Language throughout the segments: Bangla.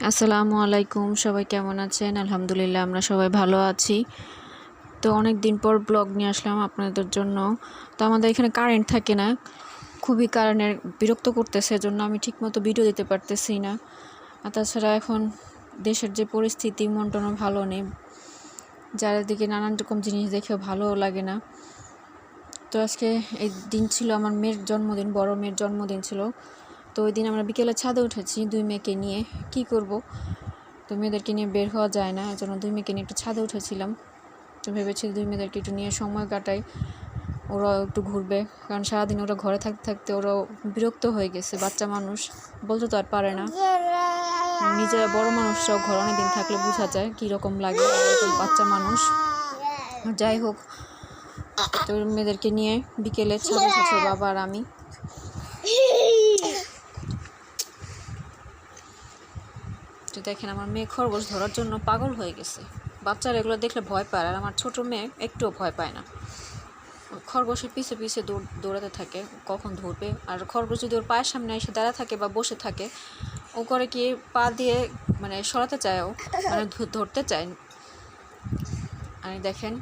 আসসালামু আলাইকুম, সবাই কেমন আছেন? আলহামদুলিল্লাহ, আমরা সবাই ভালো আছি। তো অনেক দিন পর ব্লগ নিয়ে আসলাম আপনাদের জন্য। তো আমাদের এখানে কারেন্ট থাকে না, খুবই কারেন্টের বিরক্ত করতেছে জন্য আমি ঠিকমতো ভিডিও দিতে পারতেছি না। আর তাছাড়া এখন দেশের যে পরিস্থিতি, মন টনও ভালো নেই। চারিদিকে নানান রকম জিনিস দেখেও ভালো লাগে না। তো আজকে এই দিন ছিল আমার মেয়ের জন্মদিন, বড় মেয়ের জন্মদিন ছিল। তো ওই দিন আমরা বিকেলে ছাদে উঠেছি দুই মেয়েকে নিয়ে। কি করব? তো মেয়েদেরকে নিয়ে বের হওয়া যায় না এজন্য দুই মেয়েকে নিয়ে একটু ছাদে উঠেছিলাম। তো ভেবেছি দুই মেয়েদেরকে একটু নিয়ে সময় কাটাই ওরা একটু ঘুরবে, কারণ সারাদিন ওরা ঘরে থাকতে থাকতে ওরাও বিরক্ত হয়ে গেছে, বাচ্চা মানুষ। বলতে তো আর পারে না। নিজেরা বড় মানুষরাও ঘরে অনেকদিন থাকলে বোঝা যায় কীরকম লাগে বাচ্চা মানুষ। যাই হোক, তো মেয়েদেরকে নিয়ে বিকেলে ছাদে উঠেছে বাবা আর আমি তো দেখেন, আমার মেয়ে খরগোশ ধরার জন্য পাগল হয়ে গেছে। বাচ্চারা এগুলো দেখলে ভয় পায়, আর আমার ছোট মেয়ে একটুও ভয় পায় না। খরগোশের পিছে পিছে দৌড়, দৌড়াতে থাকে, কখন ধরবে? আর খরগোশ যদি ওর পায়ের সামনে এসে দাঁড়া থাকে বা বসে থাকে, ও করে কি পা দিয়ে মানে সরাতে চায় ও? মানে ধরতে চায়। আর দেখেন,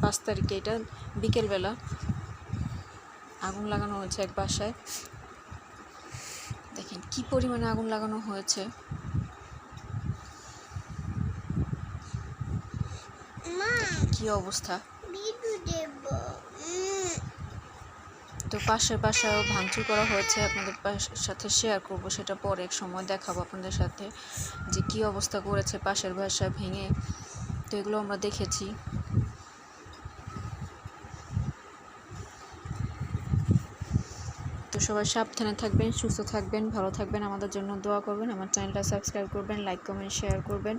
পাঁচ তারিখে এটা বিকেলবেলা আগুন লাগানো হয়েছে এক বাসায়। দেখেন কি পরিমাণে আগুন লাগানো হয়েছে। কি অবস্থা? তো পাশের বাসায়ও ভাঙচুর করা হয়েছে আপনাদের পাশ- সাথে শেয়ার করব সেটা পরে এক সময় দেখাবো আপনাদের সাথে যে কি অবস্থা করেছে পাশের বাসা ভেঙে তো এগুলো আমরা দেখেছি। তো সবাই সাবধানে থাকবেন সুস্থ থাকবেন ভালো থাকবেন আমাদের জন্য দোয়া করবেন আমার চ্যানেলটা সাবস্ক্রাইব করবেন লাইক কমেন্ট শেয়ার করবেন।